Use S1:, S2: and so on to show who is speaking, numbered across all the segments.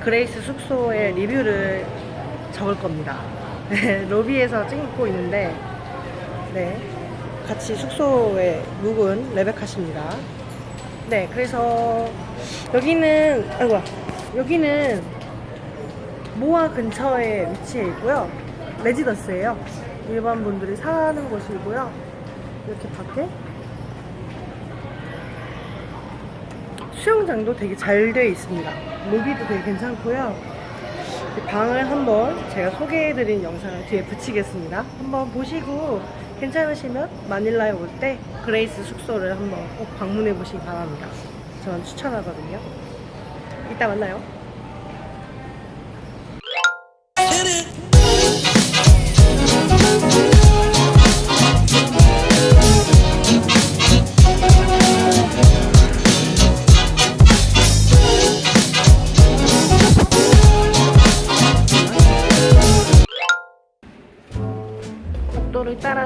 S1: 그레이스 숙소의 리뷰를 적을 겁니다. 네, 로비에서 찍고 있는데, 네, 같이 숙소에 묵은 레베카십니다. 네, 그래서 여기는, 아이고, 여기는 모아 근처에 위치해 있고요. 레지던스예요. 일반 분들이 사는 곳이고요. 이렇게 밖에 수영장도 되게 잘 되어 있습니다. 로비도 되게 괜찮고요. 이 방을 한번 제가 소개해드린 영상을 뒤에 붙이겠습니다. 한번 보시고 괜찮으시면 마닐라에 올 때 그레이스 숙소를 한번 꼭 방문해 보시기 바랍니다. 저는 추천하거든요. 이따 만나요.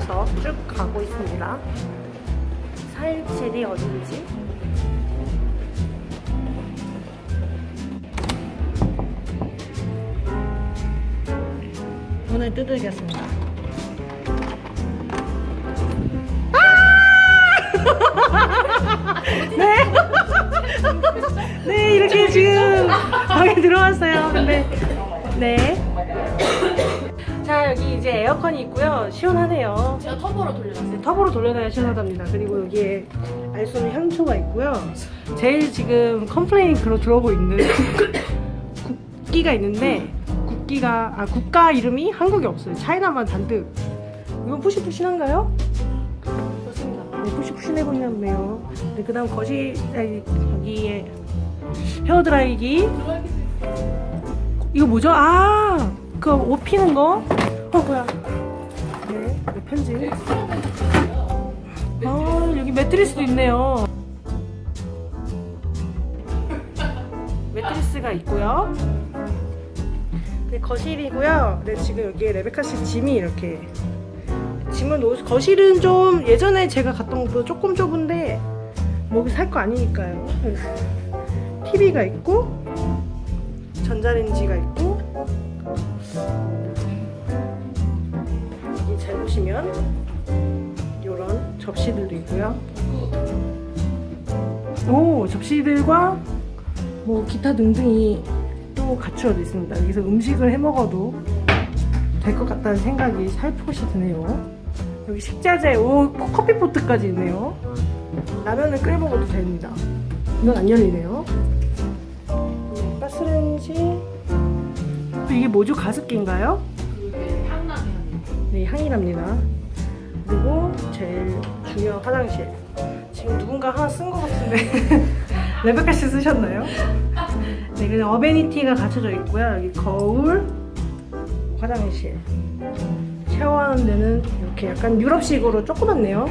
S1: 따라서 쭉 가고 있습니다. 417이 어딘지 문을 두들겼습니다. 아! 네. 네, 이렇게 지금 방에 들어왔어요. 근데 네. 자, 여기 이제 에어컨이 있고요. 시원하네요.
S2: 제가 터보로 돌려놨어요.
S1: 터보로 돌려놔야 시원하답니다. 그리고 여기에 알 수 없는 향초가 있고요. 제일 지금 컴플레인으로 들어오고 있는 국기가 있는데 국기가 아 국가 이름이 한국에 없어요. 차이나만 단득. 이건 푸시푸신한가요?
S2: 좋습니다.
S1: 네, 푸시푸신해 보이네요. 네, 그다음 거실 아니, 여기에 헤어 드라이기. 이거 뭐죠? 아, 그 옷 피는 거. 어 뭐야? 네, 네 편지. 아, 여기 매트리스도 있네요. 매트리스가 있고요. 네, 거실이고요. 네, 지금 여기에 레베카 씨 짐이 이렇게 짐을 놓을 거실은 좀 예전에 제가 갔던 것보다 조금 좁은데 뭐살거 아니니까요. TV가 있고 전자레인지가 있고 잘 보시면 이런 접시들도 있고요. 오 접시들과 뭐 기타 등등이 또 갖추어져 있습니다. 여기서 음식을 해 먹어도 될 것 같다는 생각이 살포시 드네요. 여기 식자재, 오 커피 포트까지 있네요. 라면을 끓여 먹어도 됩니다. 이건 안 열리네요. 네, 가스레인지. 또 이게 뭐죠? 가습기인가요? 향이랍니다. 그리고 제일 중요한 화장실. 지금 누군가 하나 쓴 것 같은데. 레베카 씨 쓰셨나요? 네, 그래서 어베니티가 갖춰져 있고요. 여기 거울, 화장실. 샤워하는 데는 이렇게 약간 유럽식으로 조그맣네요.